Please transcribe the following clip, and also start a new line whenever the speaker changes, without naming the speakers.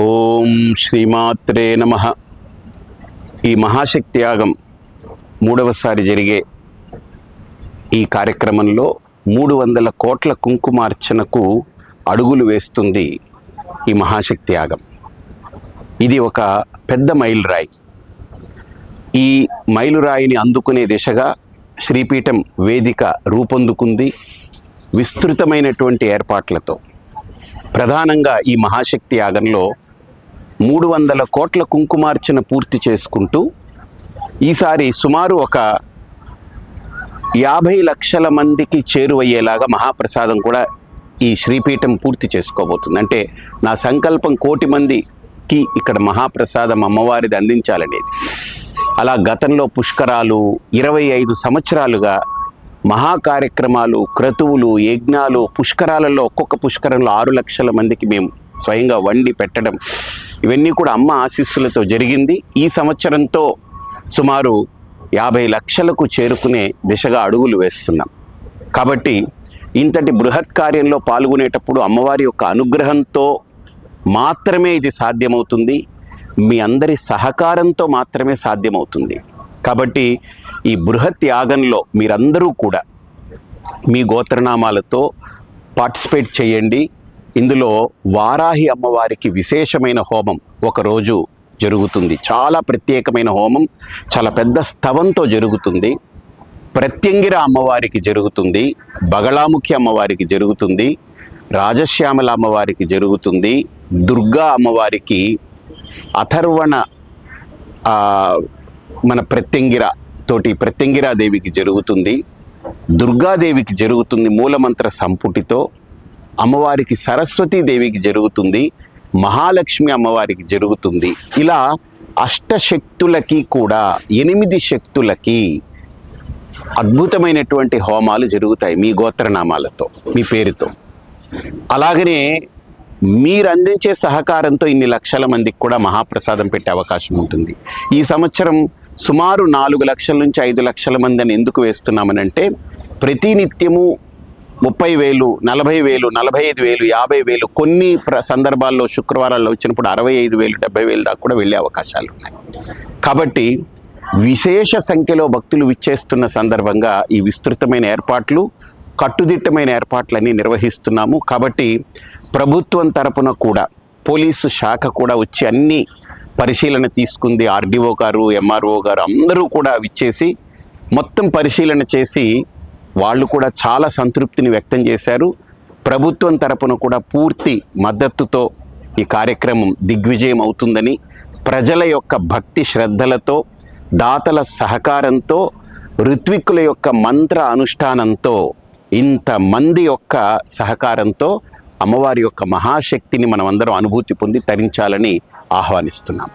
ఓం శ్రీమాత్రే నమ. ఈ మహాశక్తి యాగం మూడవసారి జరిగే ఈ కార్యక్రమంలో మూడు వందల కోట్ల కుంకుమార్చనకు అడుగులు వేస్తుంది ఈ మహాశక్తి యాగం ఇది ఒక పెద్ద మైలురాయి. ఈ మైలురాయిని అందుకునే దిశగా శ్రీపీఠం వేదిక రూపొందుకుంది విస్తృతమైనటువంటి ఏర్పాట్లతో. ప్రధానంగా ఈ మహాశక్తి యాగంలో మూడు వందల కోట్ల కుంకుమార్చన పూర్తి చేసుకుంటూ ఈసారి సుమారు ఒక యాభై లక్షల మందికి చేరువయ్యేలాగా మహాప్రసాదం కూడా ఈ శ్రీపీఠం పూర్తి చేసుకోబోతుంది. అంటే నా సంకల్పం కోటి మందికి ఇక్కడ మహాప్రసాదం అమ్మవారిది అందించాలనేది. అలా గతంలో పుష్కరాలు ఇరవై ఐదు సంవత్సరాలుగా మహా కార్యక్రమాలు క్రతువులు యజ్ఞాలు పుష్కరాలలో ఒక్కొక్క పుష్కరంలో ఆరు లక్షల మందికి మేము స్వయంగా వండి పెట్టడం ఇవన్నీ కూడా అమ్మ ఆశీస్సులతో జరిగింది. ఈ సంవత్సరంతో సుమారు యాభై లక్షలకు చేరుకునే దిశగా అడుగులు వేస్తున్నాం. కాబట్టి ఇంతటి బృహత్ కార్యంలో పాల్గొనేటప్పుడు అమ్మవారి యొక్క అనుగ్రహంతో మాత్రమే ఇది సాధ్యమవుతుంది. మీ అందరి సహకారంతో మాత్రమే సాధ్యమవుతుంది. కాబట్టి ఈ బృహత్ యాగంలో మీరందరూ కూడా మీ గోత్రనామాలతో పార్టిసిపేట్ చేయండి. ఇందులో వారాహి అమ్మవారికి విశేషమైన హోమం ఒకరోజు జరుగుతుంది. చాలా ప్రత్యేకమైన హోమం చాలా పెద్ద స్తవంతో జరుగుతుంది. ప్రత్యంగిర అమ్మవారికి జరుగుతుంది బగళాముఖి అమ్మవారికి జరుగుతుంది రాజశ్యామల అమ్మవారికి జరుగుతుంది దుర్గా అమ్మవారికి అథర్వణ మన ప్రత్యంగిర తోటి ప్రత్యంగిరాదేవికి జరుగుతుంది. దుర్గాదేవికి జరుగుతుంది మూలమంత్ర సంపుటితో. అమ్మవారికి సరస్వతీదేవికి జరుగుతుంది మహాలక్ష్మి అమ్మవారికి జరుగుతుంది. ఇలా అష్టశక్తులకి కూడా ఎనిమిది శక్తులకి అద్భుతమైనటువంటి హోమాలు జరుగుతాయి మీ గోత్రనామాలతో మీ పేరుతో. అలాగనే మీరు అందించే సహకారంతో ఇన్ని లక్షల మందికి కూడా మహాప్రసాదం పెట్టే అవకాశం ఉంటుంది. ఈ సంవత్సరం సుమారు నాలుగు లక్షల నుంచి ఐదు లక్షల మందిని ఎందుకు వేస్తున్నామనంటే ప్రతినిత్యము ముప్పై వేలు నలభై వేలు నలభై ఐదు వేలు యాభై వేలు కొన్ని ప్ర సందర్భాల్లో శుక్రవారాల్లో వచ్చినప్పుడు అరవై ఐదు వేలు డెబ్బై వేలు దాకా కూడా వెళ్ళే అవకాశాలు ఉన్నాయి. కాబట్టి విశేష సంఖ్యలో భక్తులు విచ్చేస్తున్న సందర్భంగా ఈ విస్తృతమైన ఏర్పాట్లు కట్టుదిట్టమైన ఏర్పాట్లన్నీ నిర్వహిస్తున్నాము. కాబట్టి ప్రభుత్వం తరపున కూడా పోలీసు శాఖ కూడా వచ్చి అన్ని పరిశీలన తీసుకుంది. ఆర్డీఓ గారు ఎంఆర్ఓ గారు అందరూ కూడా విచ్చేసి మొత్తం పరిశీలన చేసి వాళ్ళు కూడా చాలా సంతృప్తిని వ్యక్తం చేశారు. ప్రభుత్వం తరపున కూడా పూర్తి మద్దతుతో ఈ కార్యక్రమం దిగ్విజయం అవుతుందని ప్రజల యొక్క భక్తి శ్రద్ధలతో దాతల సహకారంతో ఋత్విక్కుల యొక్క మంత్ర అనుష్ఠానంతో ఇంతమంది యొక్క సహకారంతో అమ్మవారి యొక్క మహాశక్తిని మనమందరం అనుభూతి పొంది తరించాలని ఆహ్వానిస్తున్నాం.